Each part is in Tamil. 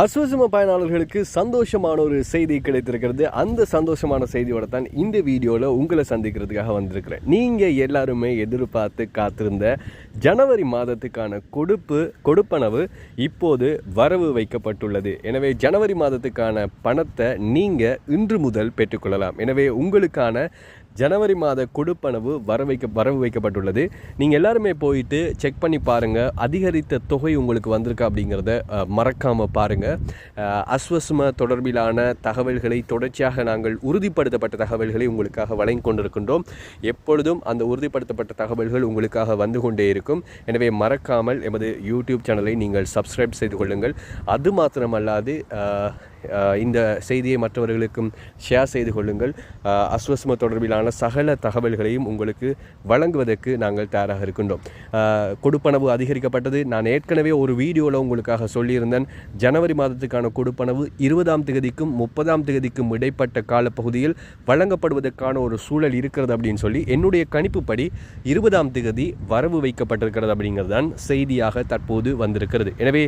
அசுவசம பயனாளர்களுக்கு சந்தோஷமான ஒரு செய்தி கிடைத்திருக்கிறது. அந்த சந்தோஷமான செய்தியோட தான் இந்த வீடியோவில் உங்களை சந்திக்கிறதுக்காக வந்திருக்கிறேன். நீங்கள் எல்லாருமே எதிர்பார்த்து காத்திருந்த ஜனவரி மாதத்துக்கான கொடுப்பு கொடுப்பனவு இப்போது வரவு வைக்கப்பட்டுள்ளது. எனவே ஜனவரி மாதத்துக்கான பணத்தை நீங்கள் இன்று முதல் பெற்றுக்கொள்ளலாம். எனவே உங்களுக்கான ஜனவரி மாத கொடுப்பனவு வர வைக்க வரவு வைக்கப்பட்டுள்ளது. நீங்கள் எல்லாருமே போயிட்டு செக் பண்ணி பாருங்கள் அதிகரித்த தொகை உங்களுக்கு வந்திருக்கா அப்படிங்கிறத மறக்காமல் பாருங்கள் அஸ்வஸ்ம தொடர்பிலான தகவல்களை தொடர்ச்சியாக நாங்கள் உறுதிப்படுத்தப்பட்ட தகவல்களை உங்களுக்காக வழங்கி கொண்டிருக்கின்றோம். எப்பொழுதும் அந்த உறுதிப்படுத்தப்பட்ட தகவல்கள் உங்களுக்காக வந்து கொண்டே இருக்கும். எனவே மறக்காமல் எமது யூடியூப் சேனலை நீங்கள் சப்ஸ்கிரைப் செய்து கொள்ளுங்கள். அது மாத்திரமல்லாது இந்த செய்தியை மற்றவர்களுக்கும் ஷேர் செய்து கொள்ளுங்கள். அஸ்வஸ்ம தொடர்பிலான சகல தகவல்களையும் உங்களுக்கு வழங்குவதற்கு நாங்கள் தயாராக இருக்கின்றோம். கொடுப்பனவு அதிகரிக்கப்பட்டது. நான் ஏற்கனவே ஒரு வீடியோவில் உங்களுக்காக சொல்லியிருந்தேன். ஜனவரி மாதத்துக்கான கொடுப்பனவு இருபதாம் தேதிக்கும் முப்பதாம் தேதிக்கும் இடைப்பட்ட காலப்பகுதியில் வழங்கப்படுவதற்கான ஒரு சூழல் இருக்கிறது அப்படின்னு சொல்லி என்னுடைய கணிப்புப்படி இருபதாம் தேதி வரவு வைக்கப்பட்டிருக்கிறது அப்படிங்கிறது தான் செய்தியாக தற்போது வந்திருக்கிறது. எனவே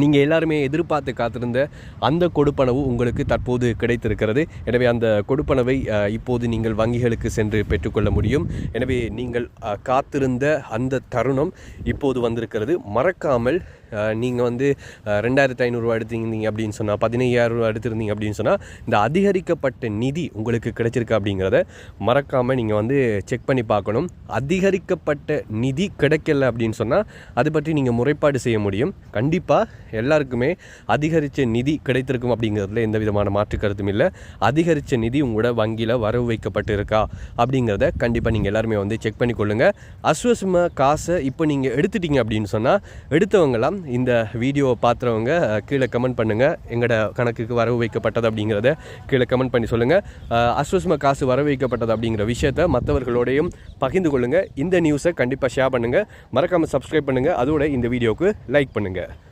நீங்கள் எல்லாருமே எதிர்பார்த்து காத்திருந்த அந்த கொடுப்பனவு உங்களுக்கு தற்போது கிடைத்திருக்கிறது. எனவே அந்த கொடுப்பனவை இப்போது நீங்கள் வங்கிகளுக்கு சென்று பெற்றுக்கொள்ள முடியும். எனவே நீங்கள் காத்திருந்த அந்த தருணம் இப்போது வந்திருக்கிறது. மறக்காமல் நீங்கள் வந்து ரெண்டாயிரத்து ஐநூறுரூவா எடுத்திருந்தீங்க அப்படின்னு சொன்னால் பதினையாயிரம் ரூபா எடுத்திருந்தீங்க அப்படின்னு சொன்னால் இந்த அதிகரிக்கப்பட்ட நிதி உங்களுக்கு கிடைச்சிருக்கு அப்படிங்கிறத மறக்காமல் நீங்கள் வந்து செக் பண்ணி பார்க்கணும். அதிகரிக்கப்பட்ட நிதி கிடைக்கல அப்படின்னு சொன்னால் அது பற்றி நீங்கள் முறைப்பாடு செய்ய முடியும். கண்டிப்பாக எல்லாருக்குமே அதிகரித்த நிதி கிடைத்திருக்கும் அப்படிங்கிறதுல எந்த விதமான மாற்று கருத்தும் இல்லை. அதிகரித்த நிதி உங்களோட வங்கியில் வரவு வைக்கப்பட்டு இருக்கா அப்படிங்கிறத கண்டிப்பாக நீங்கள் எல்லாருமே வந்து செக் பண்ணி கொள்ளுங்கள் அஸ்வசம காசை இப்போ நீங்கள் எடுத்துட்டீங்க அப்படின்னு சொன்னால் எடுத்தவங்களாம் இந்த வீடியோவை பார்த்துறவங்க கீழே கமெண்ட் பண்ணுங்கள் எங்களோட கணக்குக்கு வரவு வைக்கப்பட்டது அப்படிங்கிறத கீழே கமெண்ட் பண்ணி சொல்லுங்கள் அஸ்வஸ்ம காசு வரவு வைக்கப்பட்டது அப்படிங்கிற விஷயத்தை மற்றவர்களோடையும் பகிர்ந்து கொள்ளுங்கள் இந்த நியூஸை கண்டிப்பாக ஷேர் பண்ணுங்கள் மறக்காமல் சப்ஸ்கிரைப் பண்ணுங்கள் அதோட இந்த வீடியோவுக்கு லைக் பண்ணுங்கள்